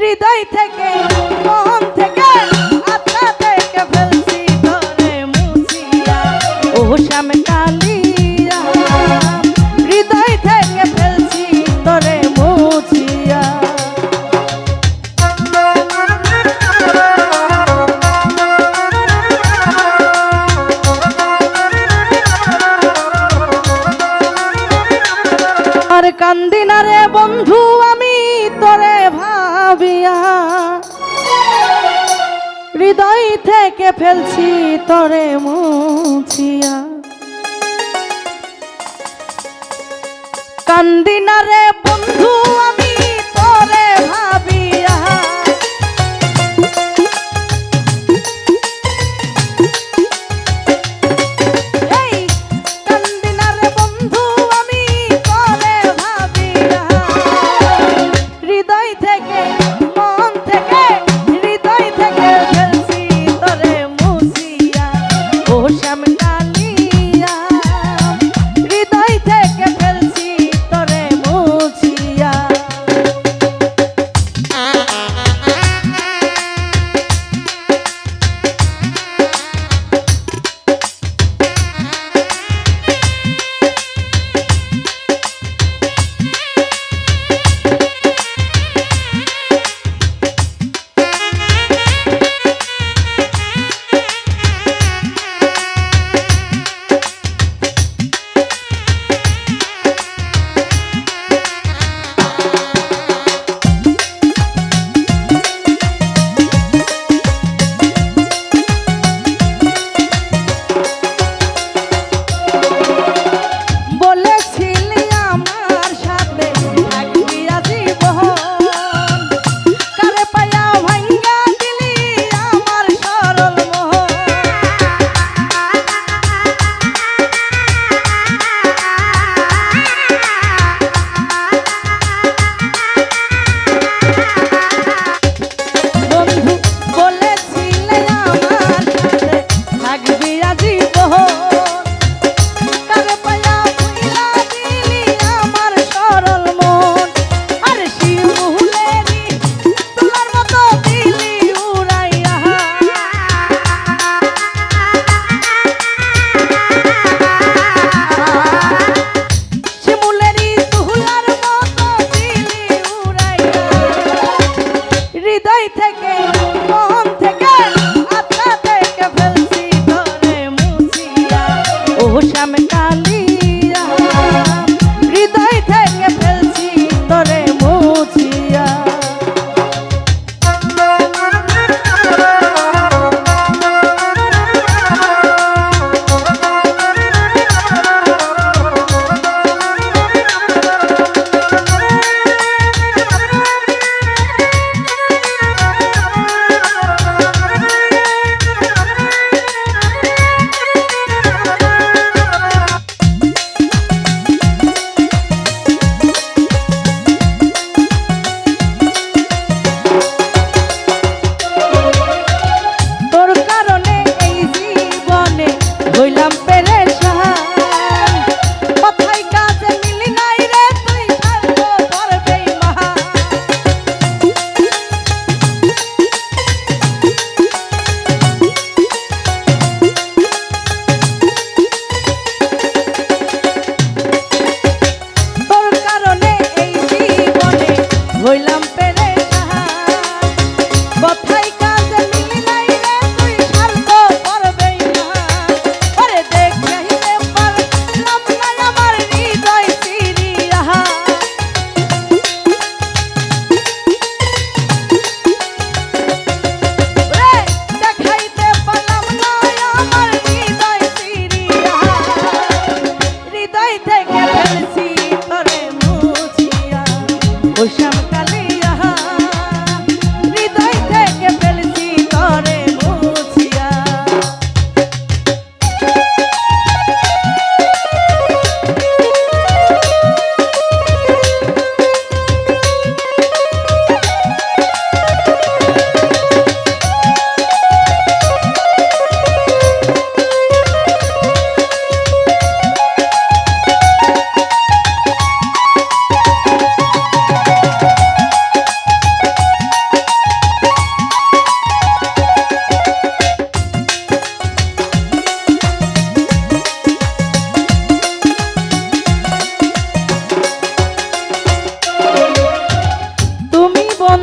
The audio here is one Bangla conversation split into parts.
হৃদয় থেকে, মন থেকে, আত্মা থেকে ফেলছি তোরে মুছিয়া। ও শ্যাম কালিয়া, হৃদয় থেকে ফেলছি তোরে মুছিয়া। আর কান্দিনা রে বন্ধু আমি, তোরে ভাবিয়া হৃদয় থেকে ফেলছি তোরে মুছিয়া। কান্দিনা রে বন্ধু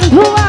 বন্ধু আমার